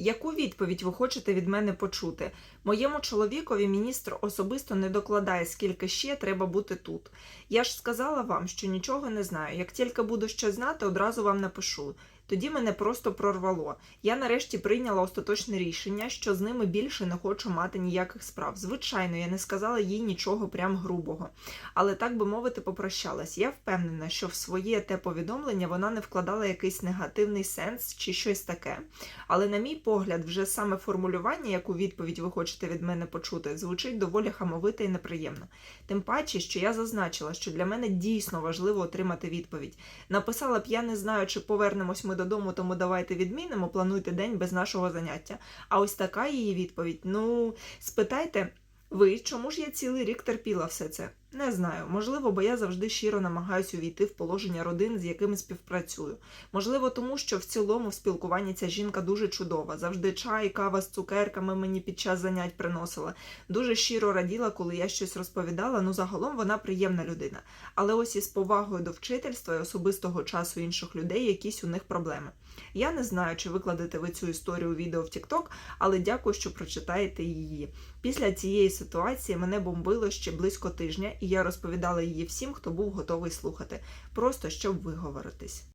Яку відповідь ви хочете від мене почути? Моєму чоловікові міністр особисто не докладає, скільки ще треба бути тут. Я ж сказала вам, що нічого не знаю. Як тільки буду щось знати, одразу вам напишу. Тоді мене просто прорвало. Я нарешті прийняла остаточне рішення, що з ними більше не хочу мати ніяких справ. Звичайно, я не сказала їй нічого прям грубого, але так би мовити, попрощалась. Я впевнена, що в своє те повідомлення вона не вкладала якийсь негативний сенс чи щось таке. Але, на мій погляд, вже саме формулювання, яку відповідь ви хочете від мене почути, звучить доволі хамовито і неприємно. Тим паче, що я зазначила, що для мене дійсно важливо отримати відповідь. Написала б, я не знаю, чи повернемось ми додому, тому давайте відмінимо, плануйте день без нашого заняття. А ось така її відповідь. Ну, спитайте. Ви чому ж я цілий рік терпіла все це? Не знаю. Можливо, бо я завжди щиро намагаюся увійти в положення родин, з якими співпрацюю. Можливо, тому що в цілому в спілкуванні ця жінка дуже чудова. Завжди чай, кава з цукерками мені під час занять приносила. Дуже щиро раділа, коли я щось розповідала. Ну, загалом вона приємна людина. Але ось із повагою до вчительства і особистого часу інших людей якісь у них проблеми. Я не знаю, чи викладете ви цю історію у відео в TikTok, але дякую, що прочитаєте її. Після цієї ситуації мене бомбило ще близько тижня, і я розповідала її всім, хто був готовий слухати, просто щоб виговоритись.